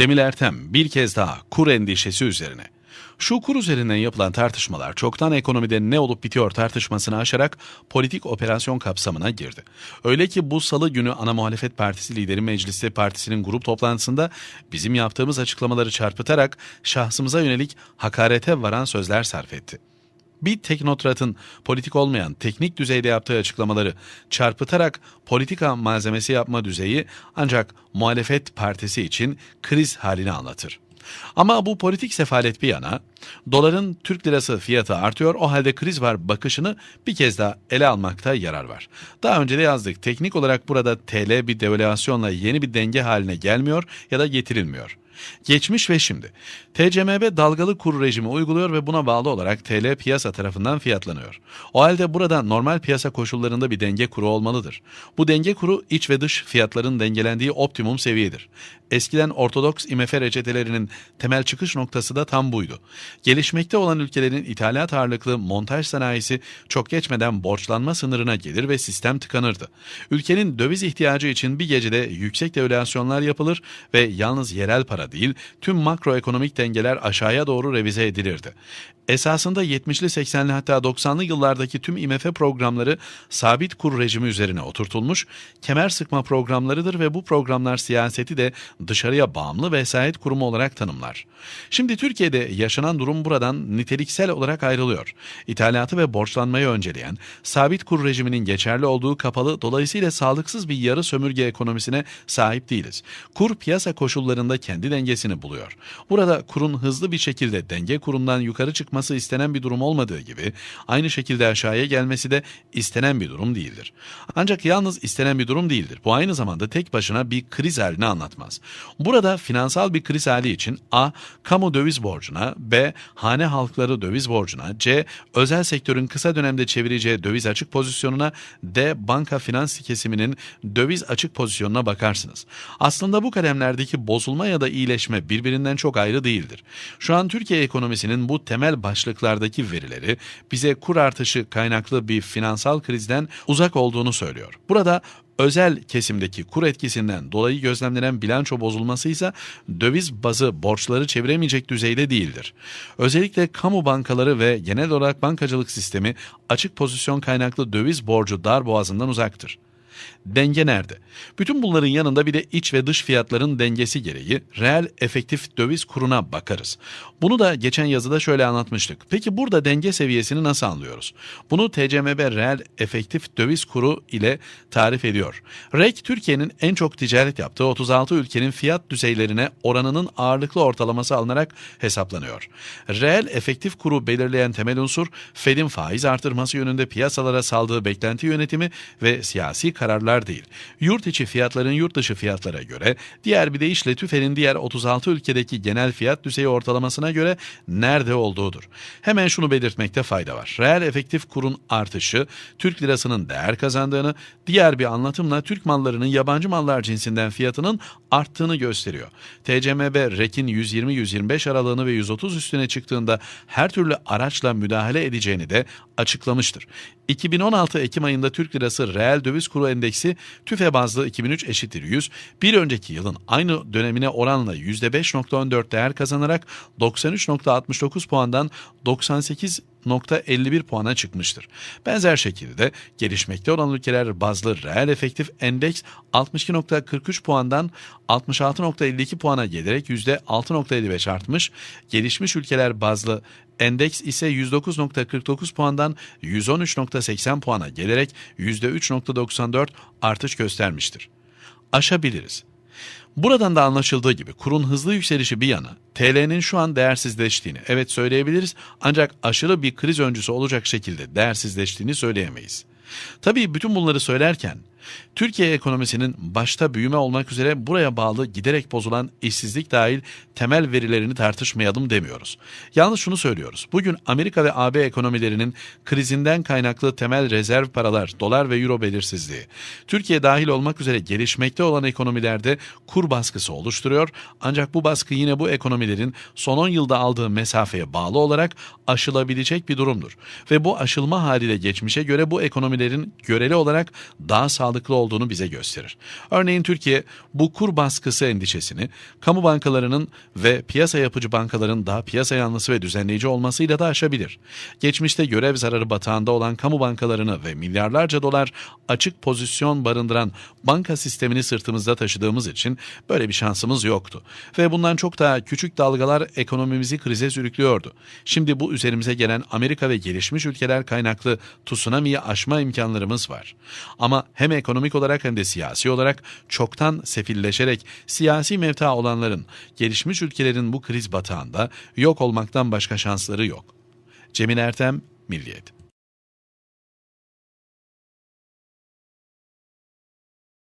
Cemil Ertem bir kez daha kur endişesi üzerine. Şu kur üzerinden yapılan tartışmalar çoktan ekonomide ne olup bitiyor tartışmasını aşarak politik operasyon kapsamına girdi. Öyle ki bu salı günü ana muhalefet partisi lideri Meclisi Partisi'nin grup toplantısında bizim yaptığımız açıklamaları çarpıtarak şahsımıza yönelik hakarete varan sözler sarf etti. Bir teknokratın politik olmayan teknik düzeyde yaptığı açıklamaları çarpıtarak politika malzemesi yapma düzeyi ancak muhalefet partisi için kriz halini anlatır. Ama bu politik sefalet bir yana, doların Türk lirası fiyatı artıyor, o halde kriz var bakışını bir kez daha ele almakta yarar var. Daha önce de yazdık, teknik olarak burada TL bir devalüasyonla yeni bir denge haline gelmiyor ya da getirilmiyor. Geçmiş ve şimdi. TCMB dalgalı kur rejimi uyguluyor ve buna bağlı olarak TL piyasa tarafından fiyatlanıyor. O halde burada normal piyasa koşullarında bir denge kuru olmalıdır. Bu denge kuru iç ve dış fiyatların dengelendiği optimum seviyedir. Eskiden Ortodoks IMF reçetelerinin temel çıkış noktası da tam buydu. Gelişmekte olan ülkelerin ithalat ağırlıklı montaj sanayisi çok geçmeden borçlanma sınırına gelir ve sistem tıkanırdı. Ülkenin döviz ihtiyacı için bir gecede yüksek devalüasyonlar yapılır ve yalnız yerel para değil tüm makroekonomik dengeler aşağıya doğru revize edilirdi. Esasında 70'li 80'li hatta 90'lı yıllardaki tüm IMF programları sabit kur rejimi üzerine oturtulmuş, kemer sıkma programlarıdır ve bu programlar siyaseti de dışarıya bağımlı vesayet kurumu olarak tanımlar. Şimdi Türkiye'de yaşanan durum buradan niteliksel olarak ayrılıyor. İthalatı ve borçlanmayı önceleyen, sabit kur rejiminin geçerli olduğu kapalı dolayısıyla sağlıksız bir yarı sömürge ekonomisine sahip değiliz. Kur piyasa koşullarında kendi dengesini buluyor. Burada kurun hızlı bir şekilde denge kurundan yukarı çıkması istenen bir durum olmadığı gibi aynı şekilde aşağıya gelmesi de istenen bir durum değildir. Ancak yalnız istenen bir durum değildir. Bu aynı zamanda tek başına bir kriz halini anlatmaz. Burada finansal bir kriz hali için A. Kamu döviz borcuna, B. Hane halkları döviz borcuna, C. Özel sektörün kısa dönemde çevireceği döviz açık pozisyonuna, D. Banka finans kesiminin döviz açık pozisyonuna bakarsınız. Aslında bu kalemlerdeki bozulma ya da iyileşme birbirinden çok ayrı değildir. Şu an Türkiye ekonomisinin bu temel başlıklardaki verileri bize kur artışı kaynaklı bir finansal krizden uzak olduğunu söylüyor. Burada özel kesimdeki kur etkisinden dolayı gözlemlenen bilanço bozulması ise döviz bazı borçları çeviremeyecek düzeyde değildir. Özellikle kamu bankaları ve genel olarak bankacılık sistemi açık pozisyon kaynaklı döviz borcu dar boğazından uzaktır. Denge nerede? Bütün bunların yanında bir de iç ve dış fiyatların dengesi gereği reel efektif döviz kuruna bakarız. Bunu da geçen yazıda şöyle anlatmıştık. Peki burada denge seviyesini nasıl anlıyoruz? Bunu TCMB reel efektif döviz kuru ile tarif ediyor. REK Türkiye'nin en çok ticaret yaptığı 36 ülkenin fiyat düzeylerine oranının ağırlıklı ortalaması alınarak hesaplanıyor. Reel efektif kuru belirleyen temel unsur Fed'in faiz artırması yönünde piyasalara saldığı beklenti yönetimi ve siyasi kararlar değil. Yurt içi fiyatların yurt dışı fiyatlara göre, diğer bir deyişle TÜFE'nin diğer 36 ülkedeki genel fiyat düzeyi ortalamasına göre nerede olduğudur. Hemen şunu belirtmekte fayda var. Reel efektif kurun artışı, Türk lirasının değer kazandığını, diğer bir anlatımla Türk mallarının yabancı mallar cinsinden fiyatının arttığını gösteriyor. TCMB REK'in 120-125 aralığını ve 130 üstüne çıktığında her türlü araçla müdahale edeceğini de açıklamıştır. 2016 Ekim ayında Türk lirası reel döviz kuru endeksi tüfe bazlı 2003 eşittir 100, bir önceki yılın aynı dönemine oranla %5.14 değer kazanarak 93.69 puandan 98 %51 puana çıkmıştır. Benzer şekilde gelişmekte olan ülkeler bazlı reel efektif endeks 62.43 puandan 66.52 puana gelerek %6.55 artmış, gelişmiş ülkeler bazlı endeks ise 109.49 puandan 113.80 puana gelerek %3.94 artış göstermiştir. Aşabiliriz. Buradan da anlaşıldığı gibi kurun hızlı yükselişi bir yana TL'nin şu an değersizleştiğini evet söyleyebiliriz ancak aşırı bir kriz öncüsü olacak şekilde değersizleştiğini söyleyemeyiz. Tabii bütün bunları söylerken Türkiye ekonomisinin başta büyüme olmak üzere buraya bağlı giderek bozulan işsizlik dahil temel verilerini tartışmayalım demiyoruz. Yalnız şunu söylüyoruz. Bugün Amerika ve AB ekonomilerinin krizinden kaynaklı temel rezerv paralar, dolar ve euro belirsizliği, Türkiye dahil olmak üzere gelişmekte olan ekonomilerde kur baskısı oluşturuyor. Ancak bu baskı yine bu ekonomilerin son 10 yılda aldığı mesafeye bağlı olarak aşılabilecek bir durumdur. Ve bu aşılma haliyle geçmişe göre bu ekonomilerin göreli olarak daha sağlıklı sağlıklı olduğunu bize gösterir. Örneğin Türkiye bu kur baskısı endişesini kamu bankalarının ve piyasa yapıcı bankaların daha piyasa yanlısı ve düzenleyici olmasıyla da aşabilir. Geçmişte görev zararı batağında olan kamu bankalarını ve milyarlarca dolar açık pozisyon barındıran banka sistemini sırtımızda taşıdığımız için böyle bir şansımız yoktu. Ve bundan çok daha küçük dalgalar ekonomimizi krize sürüklüyordu. Şimdi bu üzerimize gelen Amerika ve gelişmiş ülkeler kaynaklı tsunami'yi aşma imkanlarımız var. Ama hem ekonomik olarak hem de siyasi olarak çoktan sefilleşerek siyasi mevta olanların gelişmiş ülkelerin bu kriz batağında yok olmaktan başka şansları yok. Cemil Ertem, Milliyet